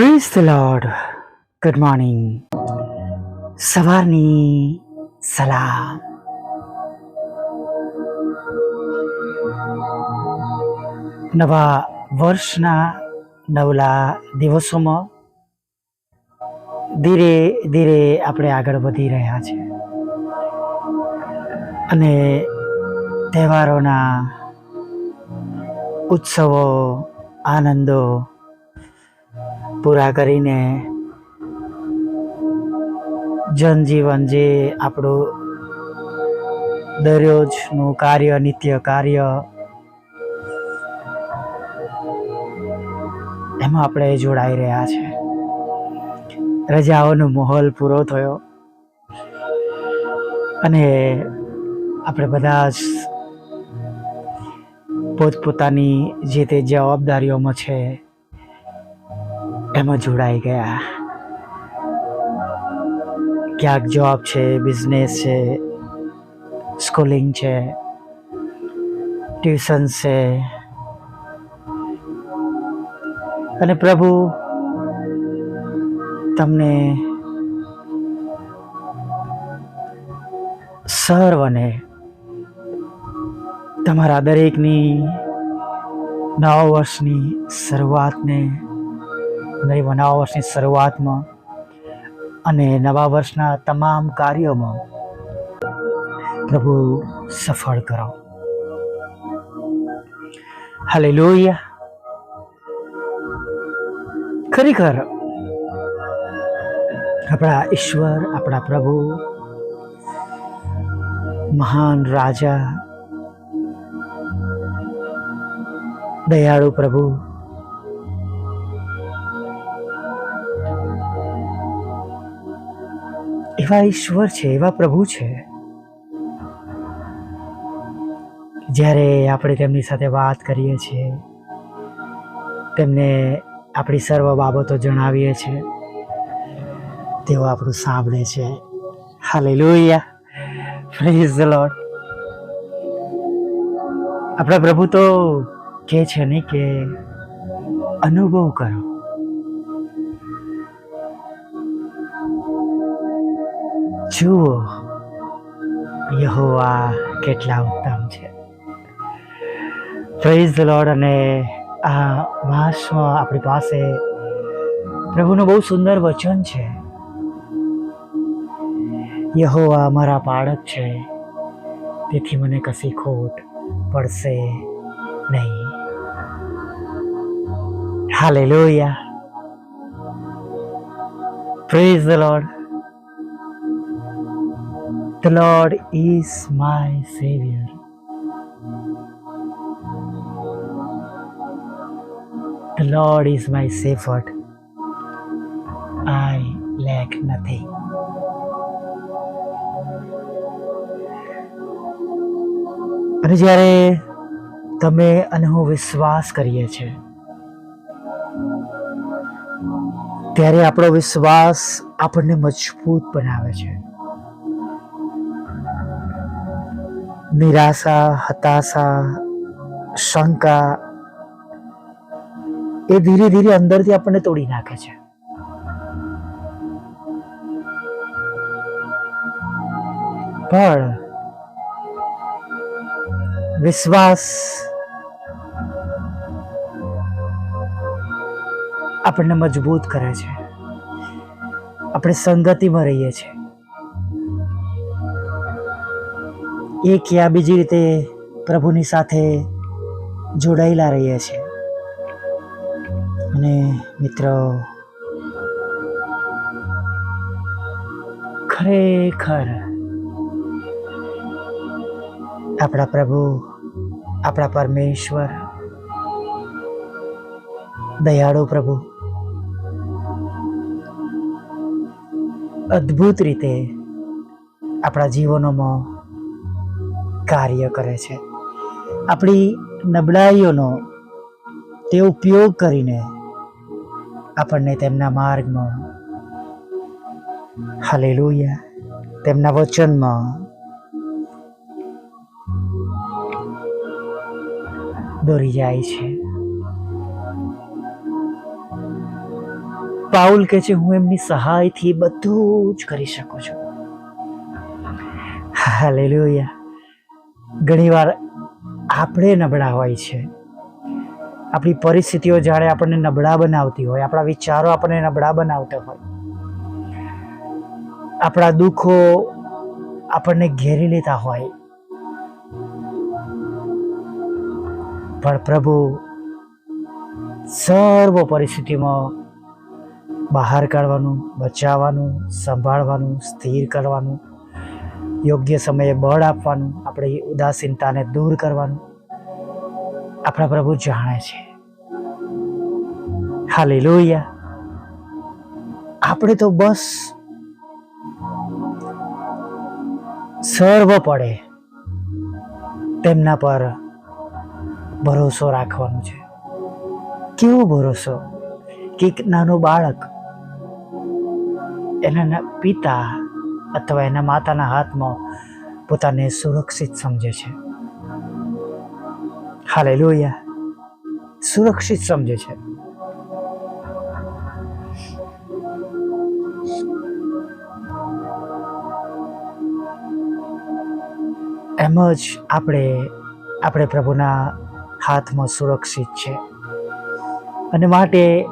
Praise the lord good morning સવારની સલામ નવા વર્ષના નવલા દિવસોમાં ધીરે ધીરે આપણે આગળ વધી રહ્યા છે. અને તહેવારોના ઉત્સવો, આનંદો પૂરા કરીને જનજીવન જે આપણું દરરોજનું કાર્ય, નિત્ય કાર્ય, એમાં આપણે જોડાઈ રહ્યા છે. રજાઓનો માહોલ પૂરો થયો. અને આપણે બધા જ પોતપોતાની જે તે જવાબદારીઓમાં છે એમાં જોડાઈ ગયા. ક્યાંક જોબ છે બિઝનેસ છે સ્કૂલિંગ છે ટ્યુશન છે. અને પ્રભુ, તમને સર્વને, તમારા દરેકની નવા વર્ષની શરૂઆતને નવી નવા વર્ષની શરૂઆતમાં અને નવા વર્ષના તમામ કાર્યોમાં પ્રભુ સફળ કરો. હાલે લોહિયા ખરેખર આપણા ઈશ્વર, આપણા પ્રભુ, મહાન રાજા, દયાળુ પ્રભુ એવા ઈશ્વર છે, એવા પ્રભુ છે. જ્યારે આપણે તેમની સાથે વાત કરીએ છીએ, તેમને આપણી સર્વ બાબતો જણાવીએ છીએ, તેઓ આપણું સાંભળે છે. હાલે લોહિયા પ્રેઝ ધ લોર્ડ આપણા પ્રભુ તો કહે છે ને કે અનુભવ કરો. જુઓ, યહોવા કેટલા ઉત્તમ છે. પ્રેઝ લોર્ડ અને આ માસમાં આપણી પાસે પ્રભુનું બહુ સુંદર વચન છે. યહોવા મારા બાળક છે, તેથી મને કશી ખોટ પડશે નહીં. Hallelujah praise the lord The Lord is my Savior. The Lord is my shepherd. I lack nothing. અને જ્યારે તમે અને હું વિશ્વાસ કરીએ છીએ ત્યારે આપણો વિશ્વાસ આપણને મજબૂત બનાવે છે નિરાશા, હતાશા, શંકા એ ધીરે ધીરે અંદરથી આપણને તોડી નાખે છે. પણ વિશ્વાસ આપણને મજબૂત કરે છે. આપણે સંગતિમાં રહીએ છીએ. એક યા બીજી રીતે પ્રભુની સાથે જોડાયેલા રહીએ છીએ અને મિત્રો, ખરેખર આપણા પ્રભુ, આપણા પરમેશ્વર, દયાળુ પ્રભુ, અદ્ભુત રીતે આપણા જીવનોમાં કાર્ય કરે છે. આપણી નબળાઈઓનો તે ઉપયોગ કરીને આપણને તેમના માર્ગમાં, હાલેલુયા, તેમના વચનમાં દોરી જાય છે. પાઉલ કહે છે, હું એમની સહાયથી બધું જ કરી શકું છું. હાલેલુયા. ઘણીવાર આપણે નબળા હોય છે. આપણી પરિસ્થિતિઓ જાણે આપણને નબળા બનાવતી હોય, આપણા વિચારો આપણને નબળા બનાવતા હોય. આપણા દુઃખો આપણને ઘેરી લેતા હોય. પણ પ્રભુ, સર્વ પરિસ્થિતિમાં બહાર કાઢવાનું, બચાવવાનું, સંભાળવાનું, સ્થિર કરવાનું યોગ્ય સમયે બળ આપવાનું, આપણી ઉદાસીનતાને દૂર કરવાનું. આપણા પ્રભુ જાણે છે. હાલી લોહિયા આપણે તો બસ સર્વ પડે તેમના પર ભરોસો રાખવાનો છે. કેવો ભરોસો? કે નાનું બાળક, એના પિતા અથવા એના માતાના હાથમાં પોતાને સુરક્ષિત સમજે છે. હાલે સુરક્ષિત સમજે છે. એમ જ આપણે આપણે પ્રભુના હાથમાં સુરક્ષિત છે. અને માટે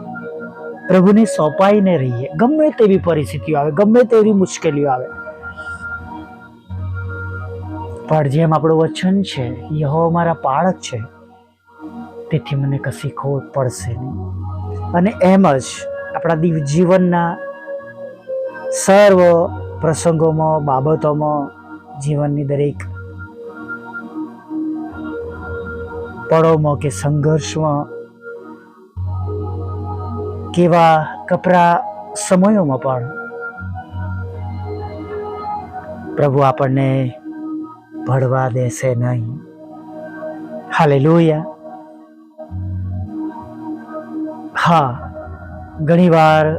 પ્રભુને સોંપાઈને રહીએ. ગમે તેવી પરિસ્થિતિઓ આવે, ગમે તેવી મુશ્કેલીઓ આવે. પણ જેમ આપણું વચન છે યહો મારા પાળક છે, તેથી મને કશી ખોટ પડશે નહીં. અને એમ જ આપણા જીવનના સર્વ પ્રસંગોમાં, બાબતોમાં, જીવનની દરેક પળોમાં કે સંઘર્ષમાં કેવા કપરા સમયોમાં પણ. પ્રભુ આપણને ભળવા દેશે નહીં. હાલે લોહિયા હા, ઘણીવાર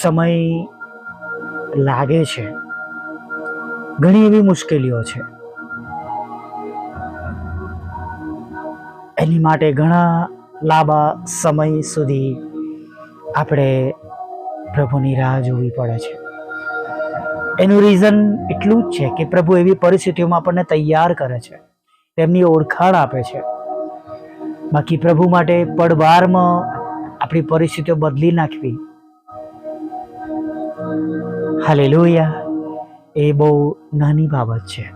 સમય લાગે છે. ઘણી એવી મુશ્કેલીઓ છે. એની માટે ઘણા લાંબા સમય સુધી આપણે પ્રભુની રાહ જોવી પડે છે. એનું રીઝન એટલું જ છે કે પ્રભુ એવી પરિસ્થિતિઓમાં આપણને તૈયાર કરે છે. તેમની ઓળખાણ આપે છે. બાકી પ્રભુ માટે પડવારમાં આપણી પરિસ્થિતિઓ બદલી નાખવી. હાલે લોહિયા એ બહુ નાની બાબત છે.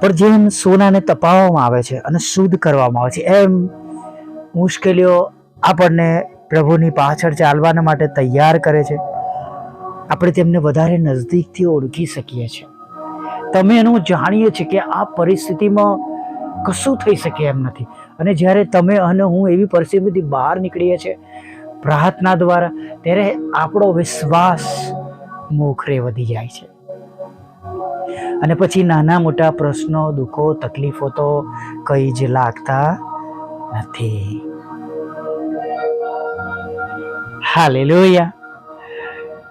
પણ જેમ સોનાને તપાવવામાં આવે છે અને શુદ્ધ કરવામાં આવે છે, એમ મુશ્કેલીઓ આપણને પ્રભુની પાછળ ચાલવાના માટે તૈયાર કરે છે. આપણે તેમને વધારે નજદીકથી ઓળખી શકીએ છીએ. તમે એનું જાણીએ છીએ કે આ પરિસ્થિતિમાં કશું થઈ શકે એમ નથી. અને જ્યારે તમે અને હું એવી પરિસ્થિતિમાંથી બહાર નીકળીએ છીએ પ્રાર્થના દ્વારા, ત્યારે આપણો વિશ્વાસ મોખરે વધી જાય છે. અને પછી નાના મોટા પ્રશ્નો, દુઃખો, તકલીફો તો કઈ જ લાગતા નથી. હાલેલુયા.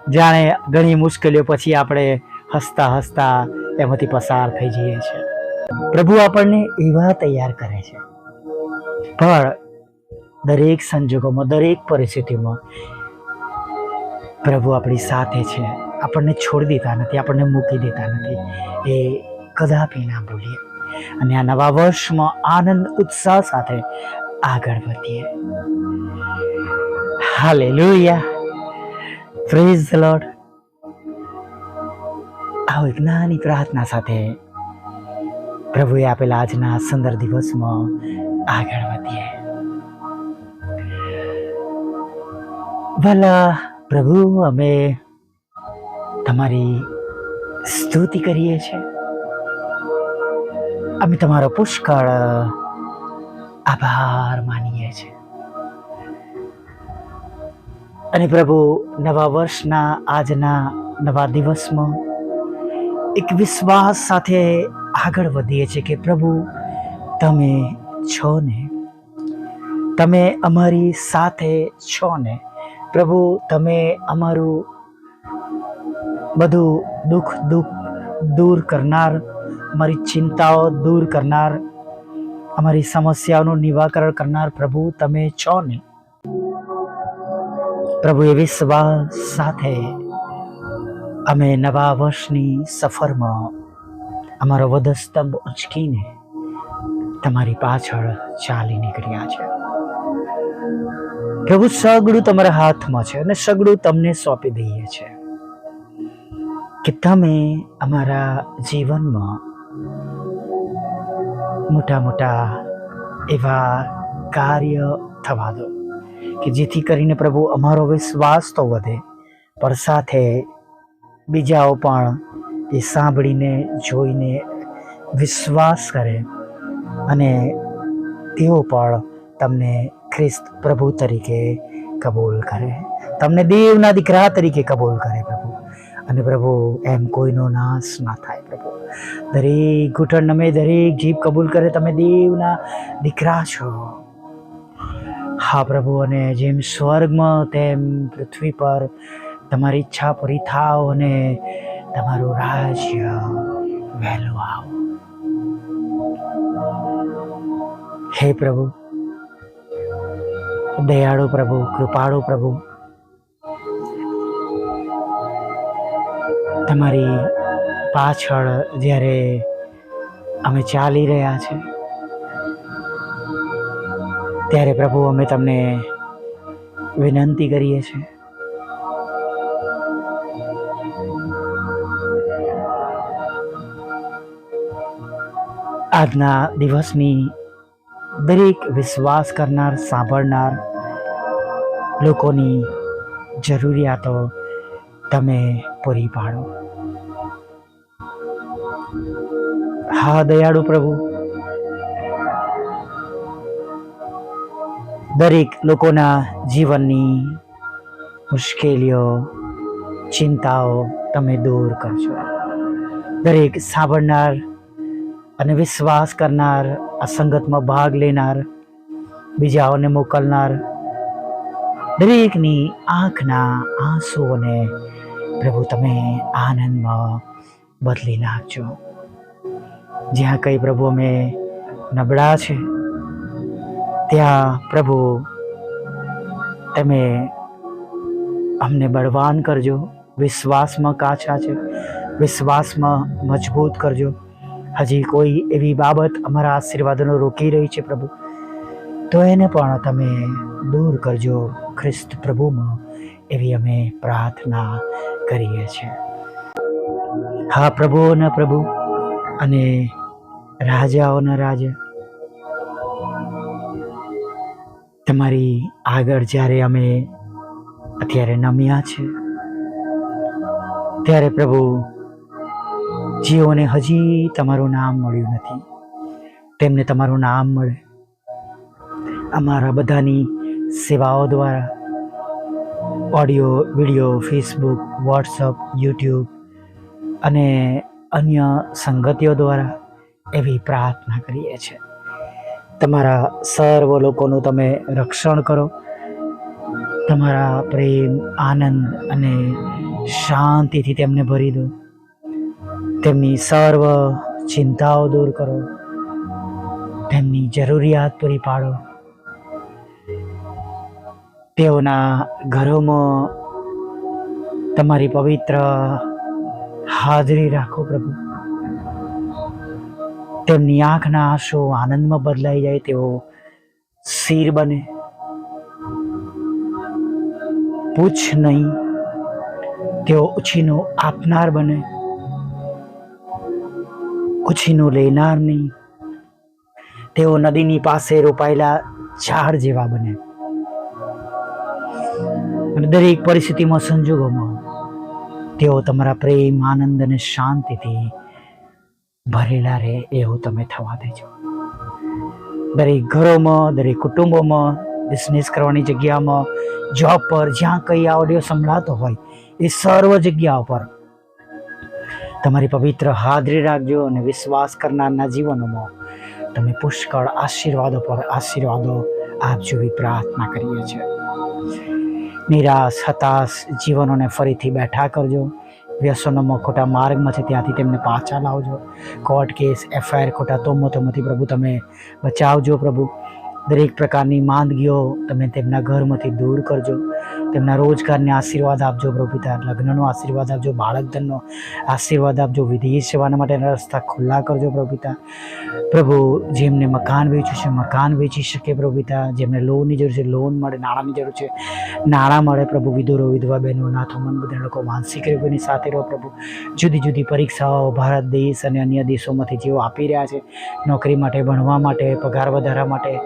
જાણે ઘણી મુશ્કેલીઓ પછી આપણે હસતા હસતા એમાંથી પસાર થઈ જઈએ છીએ. પ્રભુ આપણને એવા તૈયાર કરે છે. પણ દરેક સંજોગોમાં, દરેક પરિસ્થિતિમાં પ્રભુ આપણી સાથે છે. આપણને છોડી દેતા નથી, આપણને મૂકી દેતા નથી. એ કદાપી ના ભૂલીએ. અને આ નવા વર્ષમાં આનંદ, ઉત્સાહ સાથે આગળ વધીએ. હાલેલુયા પ્રેઝ ધ લોર્ડ આવો એક નાની પ્રાર્થના સાથે પ્રભુએ આપેલા આજના સુંદર દિવસમાં આગળ વધીએ. ભલા પ્રભુ, અમે તમારી સ્તુતિ કરીએ છીએ. અમે તમારો પુષ્કળ આભાર માનીએ છીએ. અને પ્રભુ, નવા વર્ષના આજના નવા દિવસમાં એક વિશ્વાસ સાથે આગળ વધીએ છીએ કે પ્રભુ, તમે છો ને? તમે અમારી સાથે છો ને? પ્રભુ, તમે અમારું બધું દુઃખ દુઃખ દૂર કરનાર, અમારી ચિંતાઓ દૂર કરનાર, અમારી સમસ્યાઓનું નિવાકરણ કરનાર પ્રભુ, તમે છો ને? પ્રભુ એ વિશ્વાસ સાથે અમે નવા વર્ષની સફરમાં અમારો વધસ્તંભ ઉંચકીને તમારી પાછળ ચાલી નીકળ્યા છે. પ્રભુ, સગડું તમારા હાથમાં છે અને સગડું તમને સોંપી દઈએ છે કે તમે અમારા જીવનમાં મોટા મોટા એવા કાર્ય થવા દો. કે જેથી કરીને પ્રભુ અમારો વિશ્વાસ તો વધે, પણ સાથે બીજાઓ પણ એ સાંભળીને, જોઈને વિશ્વાસ કરે અને તેઓ પણ તમને ખ્રિસ્ત પ્રભુ તરીકે કબૂલ કરે. તમને દેવના દીકરા તરીકે કબૂલ કરે પ્રભુ. અને પ્રભુ, એમ કોઈનો નાશ ના થાય પ્રભુ. દરેક ઘૂંટણ નમે દરેક જીભ કબૂલ કરે, તમે દેવના દીકરા છો. હા પ્રભુ, અને જેમ સ્વર્ગમાં તેમ પૃથ્વી પર તમારી ઈચ્છા પૂરી થાવ અને તમારું રાજ્ય વહેલું આવો. હે પ્રભુ, દયાળુ પ્રભુ, કૃપાળુ પ્રભુ, તમારી પાછળ જ્યારે અમે ચાલી રહ્યા છે ત્યારે પ્રભુ, અમે તમને વિનંતી કરીએ છીએ. આજના દિવસની દરેક વિશ્વાસ કરનાર, સાંભળનાર લોકોની જરૂરિયાતો તમે પૂરી પાડો. હા, દયાળુ પ્રભુ દરેક લોકોના જીવનની મુશ્કેલીઓ, ચિંતાઓ તમે દૂર કરજો. દરેક સાંભળનાર અને વિશ્વાસ કરનાર, આ સંગતમાં ભાગ લેનાર, બીજાઓને મોકલનાર, દરેકની આંખના આંસુઓને પ્રભુ તમે આનંદમાં બદલી નાખજો. જ્યાં કંઈ પ્રભુ અમે નબળા છે ત્યાં પ્રભુ, તમે અમને બળવાન કરજો, વિશ્વાસમાં કાચા છે, વિશ્વાસમાં મજબૂત કરજો. હજી કોઈ એવી બાબત અમારા આશીર્વાદનો રોકી રહી છે પ્રભુ, તો એને પણ તમે દૂર કરજો ખ્રિસ્ત પ્રભુમાં એવી અમે પ્રાર્થના કરીએ છીએ. હા પ્રભુઓના પ્રભુ, અને રાજાઓના રાજા તમારી આગળ જ્યારે અમે અત્યારે નમ્યા છે, ત્યારે પ્રભુ જેઓને હજી તમારું નામ મળ્યું નથી. તેમને તમારું નામ મળે. અમારા બધાની સેવાઓ દ્વારા audio, video, Facebook, WhatsApp, YouTube અને અન્ય સંગતિઓ દ્વારા એવી પ્રાર્થના કરીએ છીએ. તમારા સર્વ લોકોનું તમે રક્ષણ કરો. તમારા પ્રેમ, આનંદ અને શાંતિથી તેમને ભરી દો. તેમની સર્વ ચિંતાઓ દૂર કરો. તેમની જરૂરિયાત પૂરી પાડો. તેઓના ઘરોમાં તમારી પવિત્ર હાજરી રાખો પ્રભુ. તેમની આંખના આંસુ આનંદમાં બદલાઈ જાય તેઓ શીર બને. પૂછ નહીં, તેઓ ઉછીનું આપનાર બને. ઉછીનું લેનાર નહીં, તેઓ નદીની પાસે રોપાયેલા ઝાડ જેવા બને. અને દરેક પરિસ્થિતિમાં સંજોગોમાં તેઓ તમારા પ્રેમ, આનંદ અને શાંતિથી ભરેલા રહે એવું તમે થવા દેજો. દરેક ઘરોમાં, દરેક કુટુંબોમાં બિઝનેસ કરવાની જગ્યામાં જોબ પર જ્યાં કંઈ આ ઓડિયો સંભળાતો હોય, એ સર્વ જગ્યાઓ પર. તમારી પવિત્ર હાજરી રાખજો અને વિશ્વાસ કરનારના જીવનોમાં તમે પુષ્કળ આશીર્વાદો પર આશીર્વાદો આપજો એવી પ્રાર્થના કરીએ છીએ. નિરાશ, હતાશ જીવનોને ફરીથી બેઠા કરજો. વ્યસનોમાં ખોટા માર્ગમાં છે ત્યાંથી તેમને પાછા લાવજો. કોર્ટ કેસ, એફઆઈઆર ખોટા તોમતોમાંથી પ્રભુ તમે બચાવજો પ્રભુ. દરેક પ્રકારની માંદગીઓ તમે તેમના ઘરમાંથી દૂર કરજો. તેમના રોજગારને આશીર્વાદ આપજો પ્રભુ પિતા લગ્નનો આશીર્વાદ આપજો, બાળકધનનો આશીર્વાદ આપજો, વિદેશ સેવાના માટેના રસ્તા ખુલ્લા કરજો પ્રભુ પિતા પ્રભુ, જેમને મકાન વેચ્યું છે, મકાન વેચી શકે પ્રભુ પિતા જેમને લોનની જરૂર છે, લોન મળે, નાણાંની જરૂર છે, નાણાં મળે પ્રભુ, વિધુરો, વિધવા બહેનો, નાથો, મન બધા લોકો માનસિક રોગોની સાથે રહો પ્રભુ. જુદી જુદી પરીક્ષાઓ ભારત દેશ અને અન્ય દેશોમાંથી જેઓ આપી રહ્યા છે, નોકરી માટે, ભણવા માટે, પગાર વધારા માટે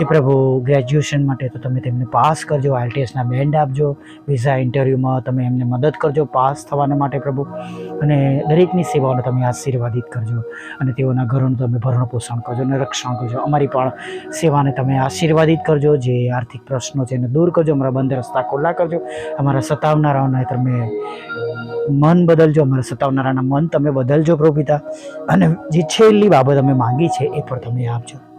કે પ્રભુ ગ્રેજ્યુએશન માટે તો તમે તેમને પાસ કરજો આઈટીએસના બેન્ડ આપજો વિઝા ઇન્ટરવ્યૂમાં તમે એમને મદદ કરજો પાસ થવાના માટે પ્રભુ. અને દરેકની સેવાઓને તમે આશીર્વાદિત કરજો અને તેઓના ઘરોનું તમે ભરણ પોષણ કરજો અને રક્ષણ કરજો. અમારી પણ સેવાને તમે આશીર્વાદિત કરજો, જે આર્થિક પ્રશ્નો છે એને દૂર કરજો, અમારા બંધ રસ્તા ખુલ્લા કરજો, અમારા સતાવનારાઓને તમે મન બદલજો, અમારા સતાવનારાના મન તમે બદલજો, પ્રભુ પિતા. અને જે છેલ્લી બાબત અમે માંગી છે એ પણ તમે આપજો.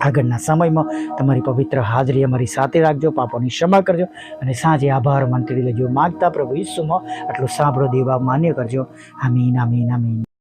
આગળના સમયમાં તમારી પવિત્ર હાજરી અમારી સાથે રાખજો, પાપોની ક્ષમા કરજો અને સાંજે આભાર મંત્રી લેજો માગતા પ્રભુ ઈસુમાં, આટલું સાંભળો દેવા માન્ય કરજો. આમીન આમીન આમીન.